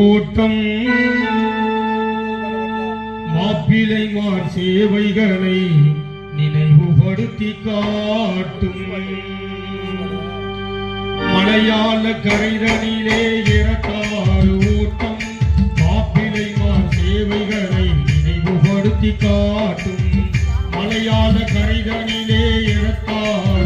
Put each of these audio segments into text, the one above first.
கூட்டம். மாப்பிளை மார் சேவைகளை நினைவுபடுத்தி காட்டும். மலையாள கரைதனிலே இறக்காறு ஊட்டம். மாப்பிளை மார் சேவைகளை நினைவுபடுத்தி காட்டும். மலையாள கரைதனிலே இறக்காறு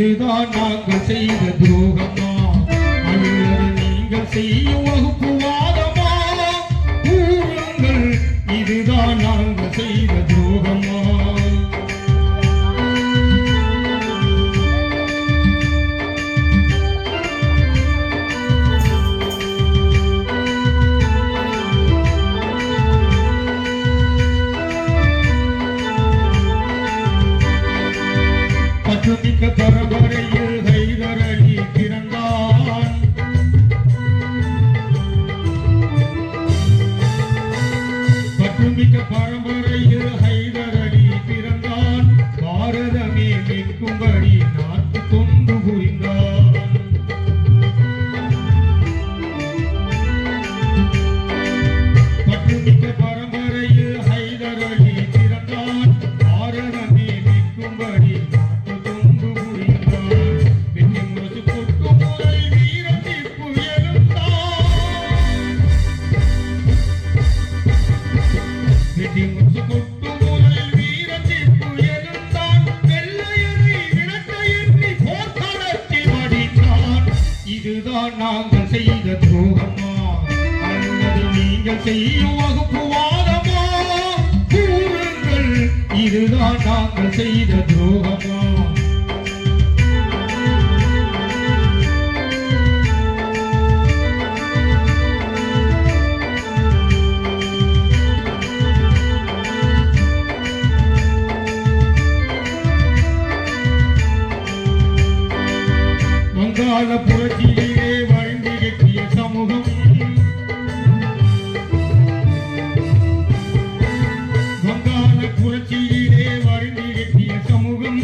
இதுதான் நாங்கள் செய்த துரோகமா அல்லது நீங்கள் செய்யும் வகுப்புவாதமா கூறுங்கள் இதுதான் நாங்கள் செய்த துரோகம். இதுதான் நாங்கள் செய்த துரோகமா? அல்லது நீங்கள் செய்யும் வகுப்புவாதமா கூறுங்கள் இதுதான் நாங்கள் செய்த துரோகமா கால புரட்சியிலே வழிந்து கட்டிய சமூகம். வங்காள புரட்சியிலே வழிந்து கட்டிய சமூகம்.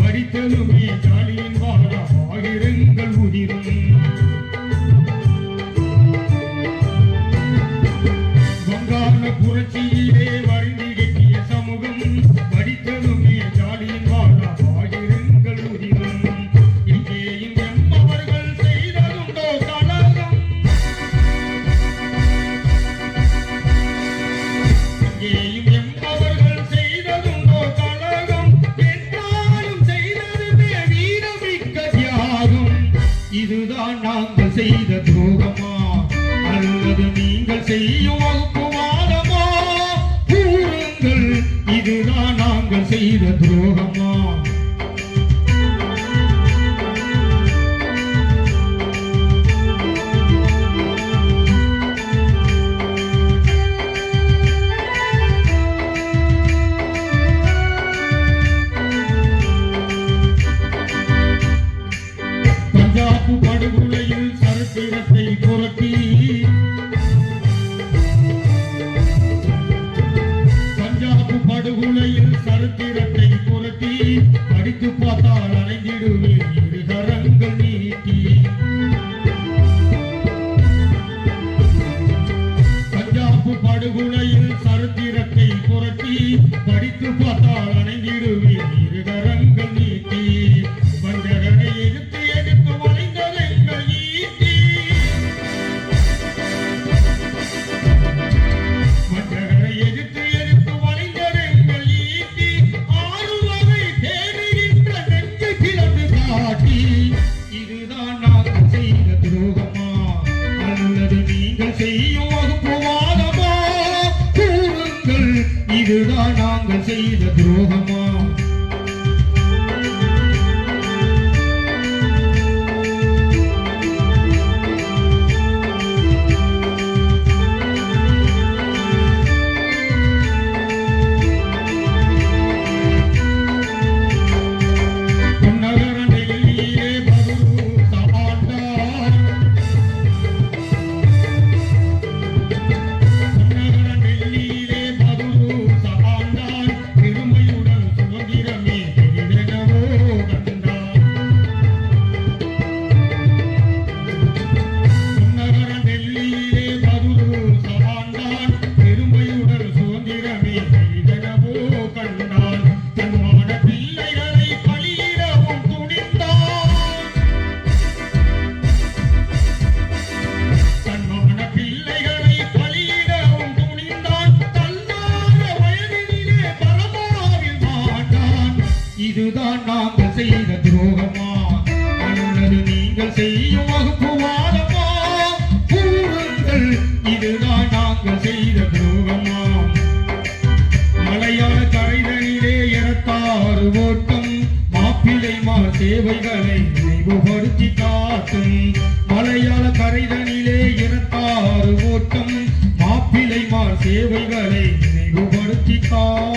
படித்ததுமே ஜாலியின் வாழ ஆயிரங்கள் உதிரும் செய்த துரோகமா? அல்லது நீங்கள் செய்யும் வகுப்புமானமா கூறுங்கள் இதுதான் நாங்கள் செய்த துரோகமா? பார்த்தால் இதுதான் நாங்கள் செய்த துரோகமா? அல்லது நீங்கள் செய்யும் வகுப்புவாதமா கூறுங்கள் இதுதான் நாங்கள் செய்த துரோகமா? மலையாள கரைதனிலே இறத்தாறு ஓட்டம் மாப்பிளை மா சேவைகளை நினைவுபடுத்தி காட்டும். மலையாள கரைதனிலே இறத்தாறு ஓட்டம் மாப்பிளை மா சேவைகளை நினைவுபடுத்தி காட்டும்.